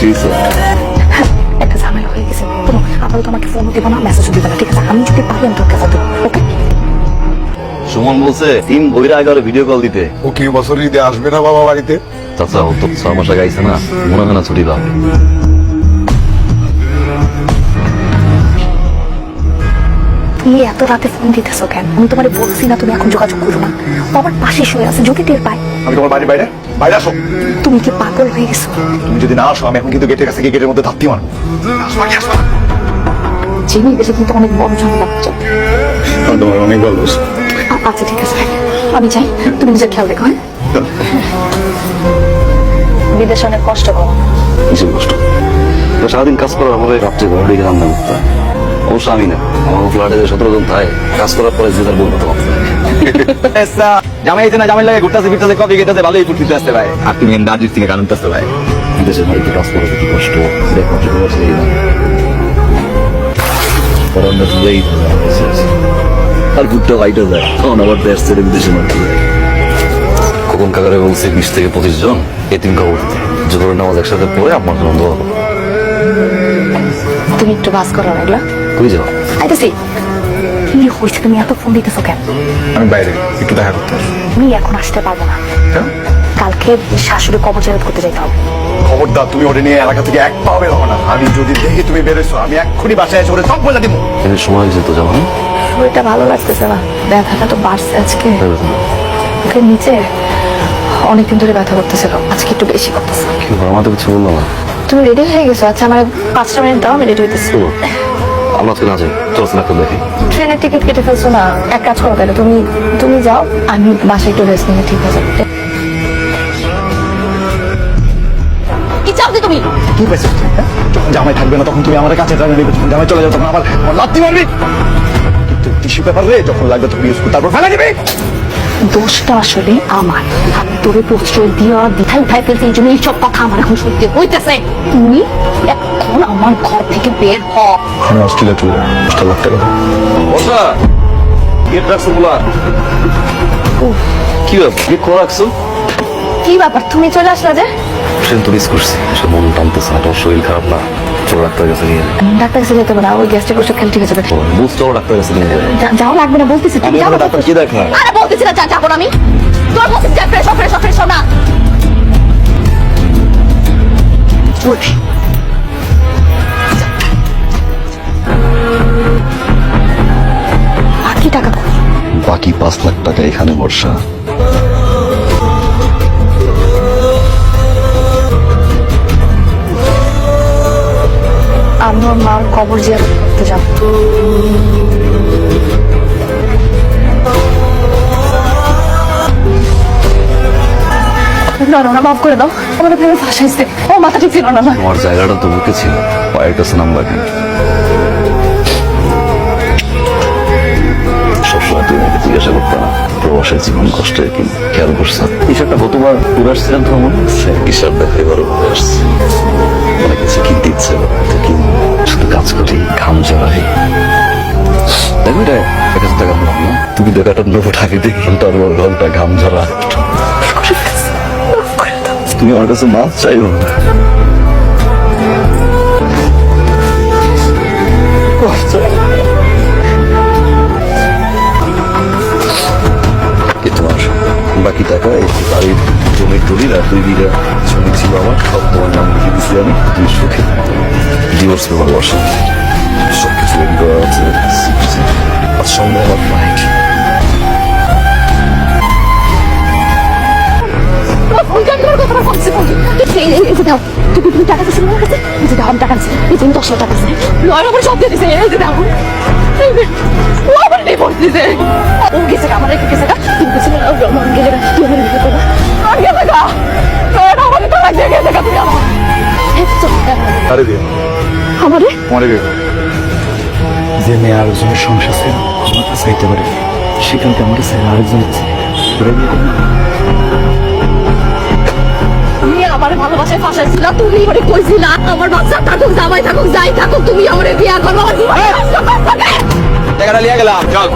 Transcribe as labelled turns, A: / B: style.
A: কিছু হয়েছে
B: একটা ঝামেলা হয়ে গেছে। কোনো আমাকে ফোনও দিব না মেসেজও দিবে না ঠিক আছে? আমি যদি পারি আমি তোকে ফোন দেবো ওকে
A: সুমন বলছে তিন বইরা আগে ভিডিও কল দিতে।
C: ও কি বছর ঈদে আসবে না বাবা বাড়িতে?
A: চাচা ও তো ছয় মাস আগে আইছে না মনে হয় না ছুটি পাবে।
B: তুমি এত রাতে ফোন দিতেছো কেন? আমি তোমার বলছি না তুমি এখন যোগাযোগ করো না। আমার পাশে শুয়ে আছে যদি টের পাই
C: আমি তোমার বাড়ির বাইরে? বাইরে আসো।
B: তুমি কি পাগল হয়ে গেছো?
C: তুমি যদি না আসো আমি এখন কিন্তু গেটের কাছে গিয়ে গেটের মধ্যে ধাপ্তি আসো
B: চিনি গেছে কিন্তু অনেক বড় ঝামেলা হচ্ছে।
C: আমি তোমার অনেক
B: আ- আচ্ছা ঠিক আছে আমি চাই তুমি নিজের খেয়াল রেখো হ্যাঁ? বিদেশে অনেক কষ্ট করো।
A: কিসের কষ্ট। সারাদিন কাজ করার পরে রাত্রে ঘরে ঢেকে রান্না করতে হয়। অবশ্য আমি না। আমার ফ্ল্যাটে সতেরো জন থাকে কাজ করার পরে যে তার বলতে
D: জামাই না জামাই লাগে ঘুরতেছে ফিরতেছে কফি খেতেছে ভালোই ফুটতে আসতে ভাই। আর তুমি দার্জির থেকে গান আসতে ভাই।
A: বিদেশে বাড়িতে কাজ করে কি কষ্ট। আর গুড়টা লাইটে যায়। তখন আবার দেশ ছেড়ে বিদেশে মারতে যায় খোকন কাকারে বলছে বিশ থেকে পঁচিশ জন এতিম খবর দিতে। জোহরের নামাজ একসাথে পড়ে আপনার জন্য দোয়া করো।
B: তুমি একটু বাস করো এগুলা
A: কই যাও?
B: আইতেছি। কি হয়েছে তুমি এত ফোন দিতেছো কেন?
C: আমি বাইরে একটু দেখা করতে
B: আমি এখন আসতে পারব না। কালকে শাশুড়ি কবর জেরত করতে যেতে হবে।
C: খবরদার তুমি ওটা নিয়ে এলাকা থেকে এক পাও বের হব না। আমি যদি দেখি তুমি বেরোছো আমি এক্ষুনি বাসায় এসে ওরে সব বলে দিব।
A: সময় হয়েছে তো যাওয়া
B: শরীরটা ভালো লাগতেছে না। ব্যথাটা তো বাড়ছে আজকে।
A: হ্যাঁ
B: মুখের নিচে অনেকদিন ধরে ব্যথা করতেছিল। আজকে একটু বেশি করতেছে।
A: আমার তো কিছু বললাম না।
B: তুমি রেডি হয়ে গেছো? আচ্ছা আমার পাঁচটা মিনিট দাও আমি রেডি হইতেছি।
A: যাই দেখি।
B: ট্রেনের টিকিট কেটে ফেলছো না? এক কাজ করো তাহলে তুমি তুমি যাও আমি বাসায় একটু রেস্ট নিয়ে ঠিক আছে কি চাও তুমি?
C: কি পেয়েছ? যখন জামাই থাকবে না তখন তুমি আমার কাছে টাকা জামাই চলে যাবে তখন আবার লাত্তি মারবি। কিন্তু টিস্যু পেপার রে যখন লাগবে তখন ইউজ করতে তারপর ফেলে দিবি।
B: দোষটা আসলে আমার। আমি তোরে প্রশ্রয় দিয়া দিথাই উঠাই ফেলছি এই জন্য এইসব কথা আমার এখন শুনতে হইতেছে। তুমি আমার ঘর থেকে বের হ।
C: আমি অস্ট্রেলিয়া চলে যাব দশটা লাখ টাকা
A: বসা। গেট রাখছো বলা কি ব্যাপার? কি করে রাখছো?
B: কি ব্যাপার? তুমি চলে আসলা যে?
A: সেদিন তো মিস করছি। সে মন টানতেছে না তোমার শরীর খারাপ না। চলো ডাক্তার কাছে নিয়ে
B: ডাক্তার কাছে যেতে না ওই গ্যাস্ট্রিক ওষুধ খেলে ঠিক হয়ে যাবে।
A: ডাক্তার কাছে নিয়ে
B: যাও লাগবে না বলতেছি তুমি
A: আমি
B: যাও
A: ডাক্তার কি দেখায়?
B: আরে বলতেছি না যা যাব না আমি। তোর বলতেছি যা ফ্রেশ ফ্রেশ ফ্রেশ না। বাকি
A: পাঁচ লাখ টাকা এখানে বর্ষা।
B: আমি ওর মার কবর জিয়ারত করতে যাব। না না মাফ করে দাও। আমার ভেবে ফাঁসাইছে। ও মাথা ঠিক ছিল না না।
A: তোমার জায়গাটা তো বুকে ছিল পায়ের কাছে নাম কষ্টের কি খেয়াল করছ? হিসাবটা গতবার ঘুরে আসছিলাম তো মনে হচ্ছে হিসাব দেখা এবারও ঘুরে আসছে। অনেক কিছু কিনতে ইচ্ছে কিনবো। শুধু কাজ করি ঘাম জড়াই দেখো এটা এক হাজার টাকা মনে না? তুমি দেখাটা নেব টাকা দিয়ে ঘণ্টার পর ঘণ্টা ঘাম ঝরা। তুমি আমার কাছে মাছ চাইব না। এই জমির দলিল আর দুই বিঘা জমি ছিল আমার, সব তোমার নাম লিখে দিচ্ছি আমি, তুমি সুখে ডিভোর্স পেপার বসে সব কিছু রেডি করা আছে। আর সঙ্গে আমার মাইক।
B: করে টাকা দিছো দাও টাকা দিছি। আমি দশ টাকা দিছি। লয়ের উপরে সব দিয়ে দিছে। দাও। ও আমার ফোন দিছে ও গেছে আমার রেখে গেছে। তুমি গা, ও আমার গেলে তুই আমার বিয়ে করবা আমার গেছে গা লয়ের আমার তালাক দিয়ে গেছে গা, তুমি আমার
C: আরে বিয়ে
B: আমারে
C: তোমারে বিয়ে।
E: যে মেয়ে আরেকজনের সংসার ছিল আমার কাছে চাইতে পারে সেখান থেকে আমার কাছে আরেকজন ওরা বিয়ে করবে না।
B: তুমি আমার ভালোবাসায় ফাঁসাইছিল তুমি ওরে কইছিলা আমার বাচ্চা থাকুক জামাই থাকুক যাই থাকুক তুমি আমারে বিয়া করব
D: টাকাটা নিয়ে গেলাম। চল